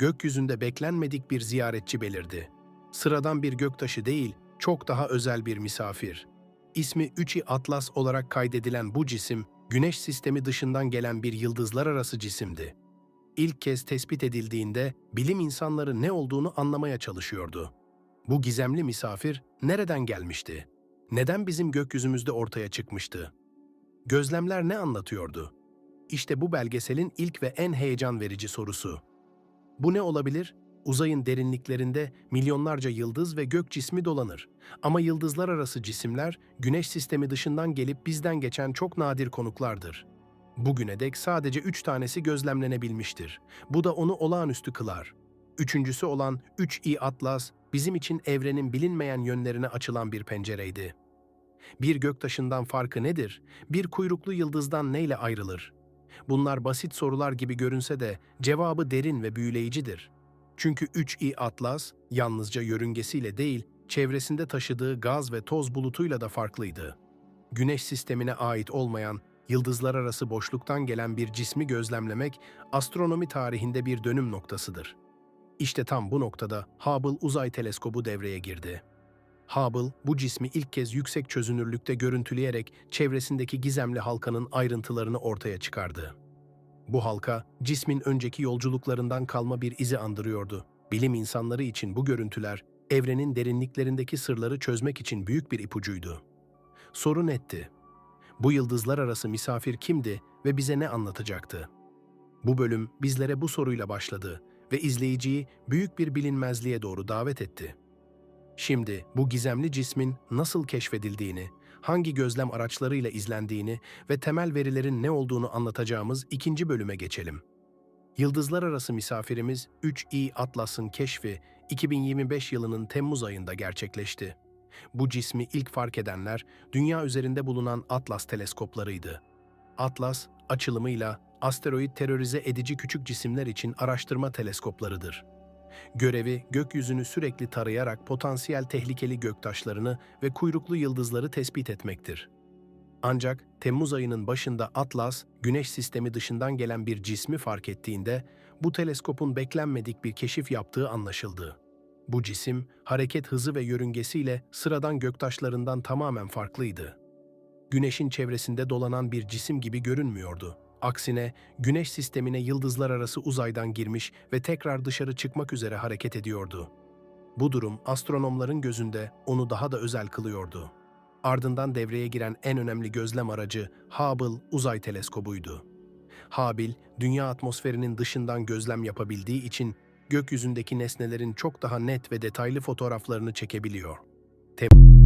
gökyüzünde beklenmedik bir ziyaretçi belirdi. Sıradan bir göktaşı değil, çok daha özel bir misafir. İsmi 3i Atlas olarak kaydedilen bu cisim, Güneş sistemi dışından gelen bir yıldızlar arası cisimdi. İlk kez tespit edildiğinde bilim insanları ne olduğunu anlamaya çalışıyordu. Bu gizemli misafir nereden gelmişti? Neden bizim gökyüzümüzde ortaya çıkmıştı? Gözlemler ne anlatıyordu? İşte bu belgeselin ilk ve en heyecan verici sorusu. Bu ne olabilir? Uzayın derinliklerinde milyonlarca yıldız ve gök cismi dolanır. Ama yıldızlar arası cisimler, güneş sistemi dışından gelip bizden geçen çok nadir konuklardır. Bugüne dek sadece üç tanesi gözlemlenebilmiştir. Bu da onu olağanüstü kılar. Üçüncüsü olan 3i Atlas, bizim için evrenin bilinmeyen yönlerine açılan bir pencereydi. Bir göktaşından farkı nedir? Bir kuyruklu yıldızdan neyle ayrılır? Bunlar basit sorular gibi görünse de cevabı derin ve büyüleyicidir. Çünkü 3i Atlas yalnızca yörüngesiyle değil, çevresinde taşıdığı gaz ve toz bulutuyla da farklıydı. Güneş sistemine ait olmayan, yıldızlar arası boşluktan gelen bir cismi gözlemlemek astronomi tarihinde bir dönüm noktasıdır. İşte tam bu noktada Hubble Uzay Teleskobu devreye girdi. Hubble bu cismi ilk kez yüksek çözünürlükte görüntüleyerek çevresindeki gizemli halkanın ayrıntılarını ortaya çıkardı. Bu halka, cismin önceki yolculuklarından kalma bir izi andırıyordu. Bilim insanları için bu görüntüler, evrenin derinliklerindeki sırları çözmek için büyük bir ipucuydu. Soru netti. Bu yıldızlar arası misafir kimdi ve bize ne anlatacaktı? Bu bölüm bizlere bu soruyla başladı ve izleyiciyi büyük bir bilinmezliğe doğru davet etti. Şimdi bu gizemli cismin nasıl keşfedildiğini, hangi gözlem araçlarıyla izlendiğini ve temel verilerin ne olduğunu anlatacağımız ikinci bölüme geçelim. Yıldızlar arası misafirimiz 3i Atlas'ın keşfi 2025 yılının Temmuz ayında gerçekleşti. Bu cismi ilk fark edenler dünya üzerinde bulunan Atlas teleskoplarıydı. Atlas, açılımıyla asteroid terörize edici küçük cisimler için araştırma teleskoplarıdır. Görevi gökyüzünü sürekli tarayarak potansiyel tehlikeli göktaşlarını ve kuyruklu yıldızları tespit etmektir. Ancak Temmuz ayının başında Atlas, Güneş sistemi dışından gelen bir cismi fark ettiğinde bu teleskopun beklenmedik bir keşif yaptığı anlaşıldı. Bu cisim, hareket hızı ve yörüngesiyle sıradan göktaşlarından tamamen farklıydı. Güneşin çevresinde dolanan bir cisim gibi görünmüyordu. Aksine Güneş sistemine yıldızlar arası uzaydan girmiş ve tekrar dışarı çıkmak üzere hareket ediyordu. Bu durum astronomların gözünde onu daha da özel kılıyordu. Ardından devreye giren en önemli gözlem aracı Hubble Uzay Teleskobu'ydu. Hubble, dünya atmosferinin dışından gözlem yapabildiği için gökyüzündeki nesnelerin çok daha net ve detaylı fotoğraflarını çekebiliyor. Tem-